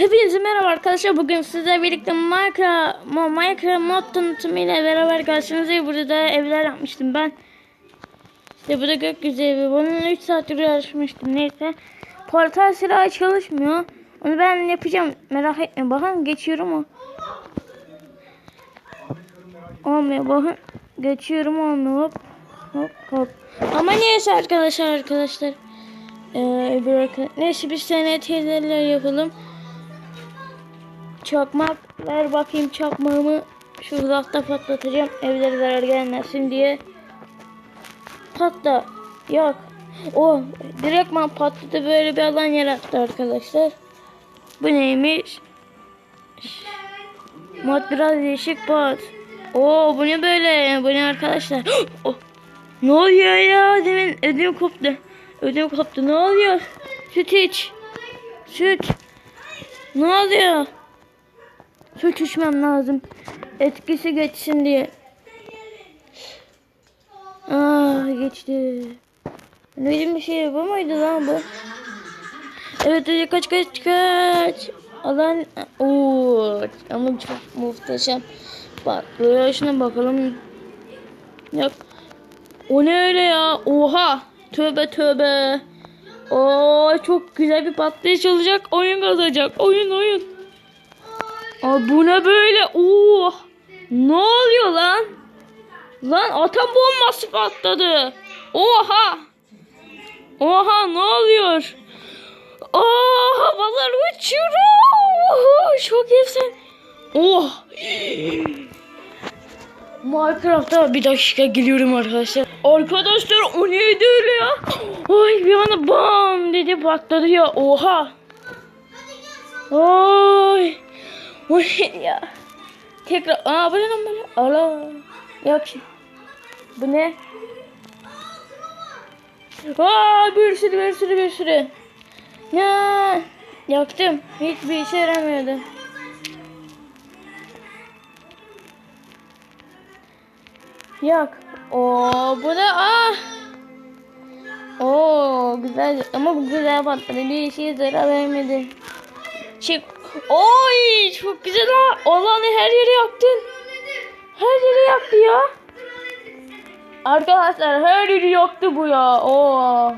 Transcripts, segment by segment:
Hepinize merhaba arkadaşlar. Bugün sizlerle birlikte Minecraft, Minecraft mod tanıtımı ile beraber karşınızdayım. Burada da evler yapmıştım ben. İşte bu da gökyüzü evi. Bunun 3 saattir uğraşmıştım. Neyse. Portal silahı çalışmıyor. Onu ben yapacağım. Merak etme. Bakın geçiyorum o. Olmuyor. Bakın. Geçiyorum olmuyor. Hop. Hop hop. Ama neyse arkadaşlar arkadaşlar. Ee, bırakın. Neyse biz sene teyzeler yapalım. Çakmak ver bakayım çakmağımı şu uzakta patlatacağım evlere zarar gelmesin diye. Patla. Yok. O direktman patladı böyle bir alan yarattı arkadaşlar. Bu neymiş? Mod biraz değişik mod. Oo bu ne böyle? Bu ne arkadaşlar? Oh, ne oluyor ya? Demin ödüm koptu. Ödüm koptu. Ne oluyor? Süt iç. Süt. Ne oluyor? Süt içmem lazım. Etkisi geçsin diye. Aa geçti. Ne bileyim bir şey bu muydu lan bu? Evet hadi kaç kaç kaç. Alan Oo, ama çok muhteşem. Patlıyor şuna bakalım. Yok. O ne öyle ya? Oha. Tövbe tövbe. Oo çok güzel bir patlayış olacak. Oyun kazacak. Oyun oyun. Aa, bu ne böyle? Oo. Ne oluyor lan? Lan atom bombası patladı. Oha. Oha ne oluyor? Aa havalar uçuyor. Oo, Çok efsane. Oh. Minecraft'a bir dakika geliyorum arkadaşlar. Arkadaşlar o neydi öyle ya? Ay bir anda bam dedi patladı ya. Oha. Ay. O neydi ya? Tekrar. Aa bu ne lan böyle? Allah. Yok şimdi. Bu ne? Aa bir sürü bir sürü bir sürü. Ya yaktım. Hiçbir işe yaramıyordu. Yak. Oo bu da ah. Oo güzel ama bu güzel patladı. Bir işe zarar vermedi. Çık. Oy çok güzel ha. Allah'ını her yeri yaktın. Her yeri yaktı ya. Arkadaşlar her yeri yaktı bu ya. Oo.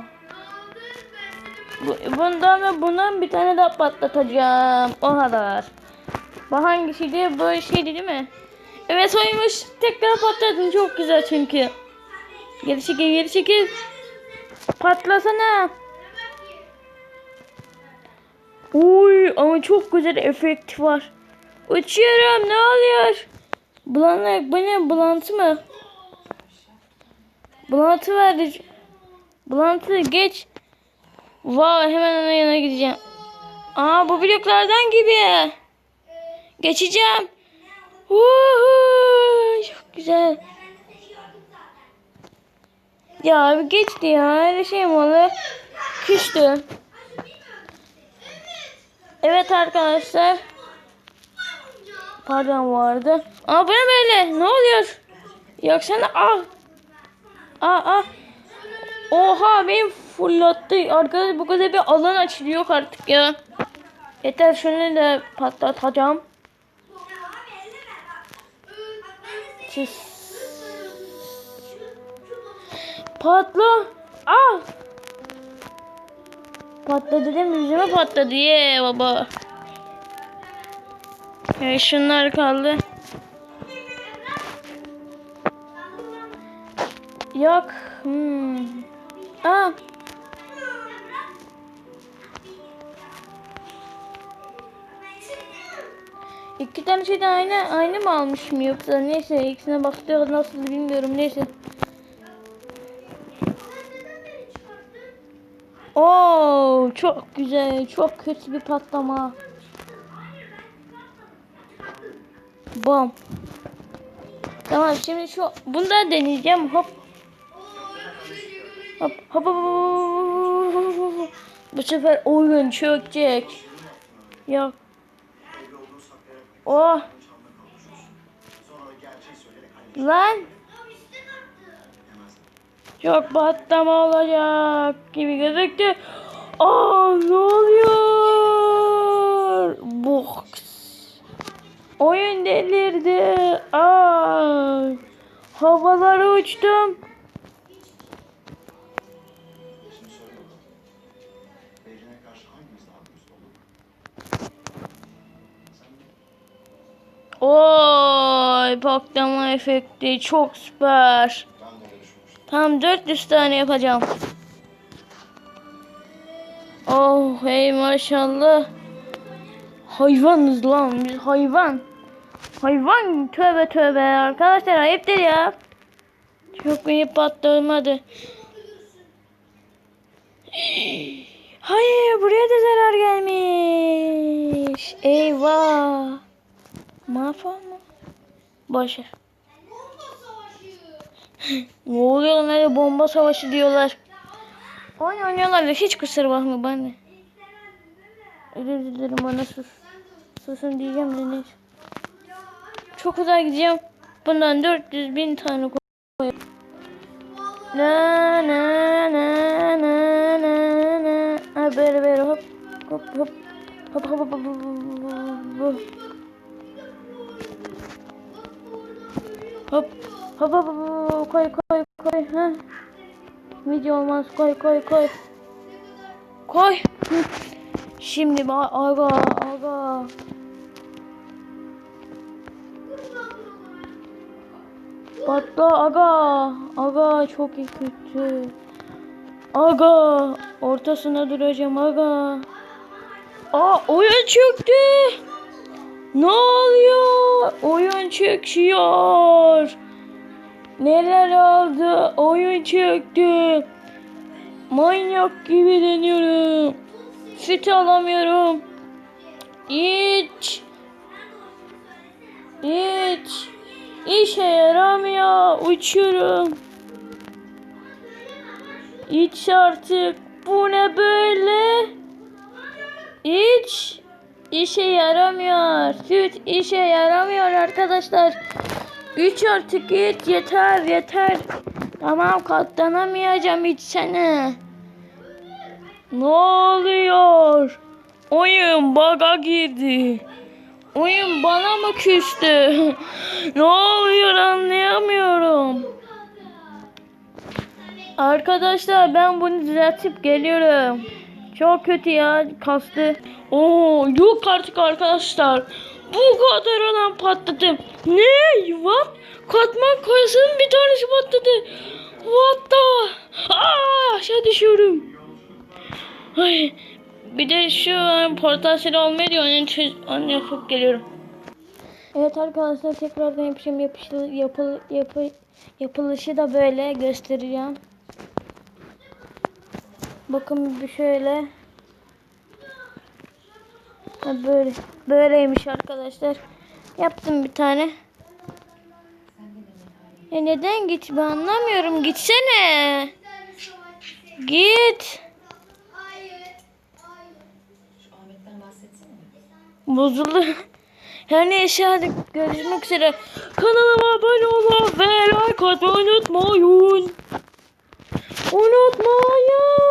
Bu, bundan ve bundan bir tane daha patlatacağım. O kadar. Bu hangisiydi? Bu şeydi değil mi? Evet oymuş. Tekrar patladın. Çok güzel çünkü. Geri çekil geri çekil. Patlasana. Uy ama çok güzel efekt var. Uçuyorum ne oluyor? Bulanık bu ne bulantı mı? Bulantı verdi. Bulantı geç. Wow hemen ona yana gideceğim. Aa bu bloklardan gibi. Geçeceğim. Woohoo, çok güzel. Ya abi geçti ya. Öyle şey mi olur? Küstü. Evet arkadaşlar. Pardon vardı. Aa bu ne böyle? Ne oluyor? Yoksa ne? Ah. Aa ah. Oha benim fırlattı. Arkadaşlar bu kadar bir alan açılıyor artık ya. Yeter şunu da patlatacağım. Patla. Ah. Patladı değil mi? Yüzüme patladı. Ye baba. Ya şunlar kaldı. Yok. Hmm. Aa. İki tane şeyden aynı aynı mı almışım yoksa neyse ikisine baktık nasıl bilmiyorum neyse. Oo çok güzel çok kötü bir patlama. Bom. Tamam şimdi şu bunu da deneyeceğim hop. Hop hop hop. Bu sefer oyun çökecek. Yok. Oh. Lan. Çok patlama olacak gibi gözüktü. Aa ne oluyor? delirdi. Ay. Havalara uçtum. Oy patlama efekti çok süper. Ben de öyle düşünmüştüm. Tam 400 tane yapacağım. Oh hey maşallah. Hayvanız lan biz hayvan. Hayvan tövbe tövbe arkadaşlar ayıptır ya. Çok iyi patlamadı. Hayır buraya da zarar gelmiş. Eyvah. Mahvolma. Boşver. Ne oluyor öyle bomba savaşı diyorlar. Oyun oynuyorlar da hiç kusura bakma bana. Özür dilerim bana sus. Susun diyeceğim de neyse. Çok uzağa gideceğim. Bundan 400 bin tane koy. Na na na na na na. Ha böyle böyle hop hop hop. Hop hop hop hop hop hop. Hop hop hop hop koy koy koy ha. Video olmaz koy koy koy. Koy. Şimdi aga aga. Patla aga. Aga çok iyi kötü. Aga ortasına duracağım aga. Aa oyun çöktü. Ne oluyor? Oyun çöküyor. Neler oldu? Oyun çöktü. Manyak gibi deniyorum. Süt alamıyorum. Hiç. Hiç. İşe yaramıyor. Uçuyorum. Hiç artık. Bu ne böyle? Hiç. işe yaramıyor. Süt işe yaramıyor arkadaşlar. Güç artık git yeter yeter. Tamam katlanamayacağım içsene. Ne oluyor? Oyun baga girdi. Oyun bana mı küstü? ne oluyor anlayamıyorum. Arkadaşlar ben bunu düzeltip geliyorum. Çok kötü ya kastı. Oo yok artık arkadaşlar. Bu kadar olan patladı. Ne? What? Katman kayasının bir tanesi patladı. What the? Aa, aşağı düşüyorum. Ay, bir de şu an portal seri olmuyor diyor. Onu, çöz, onu yapıp geliyorum. Evet arkadaşlar tekrardan yapacağım yapışlı, yapıl, yapı, yapılışı da böyle göstereceğim. Bakın bir şöyle. Böyle böyleymiş arkadaşlar. Yaptım bir tane. Ya neden git ben anlamıyorum. Gitsene. Git. Bozuldu. Neyse hadi görüşmek üzere. Kanalıma abone olun ve like atmayı unutmayın. Unutmayın.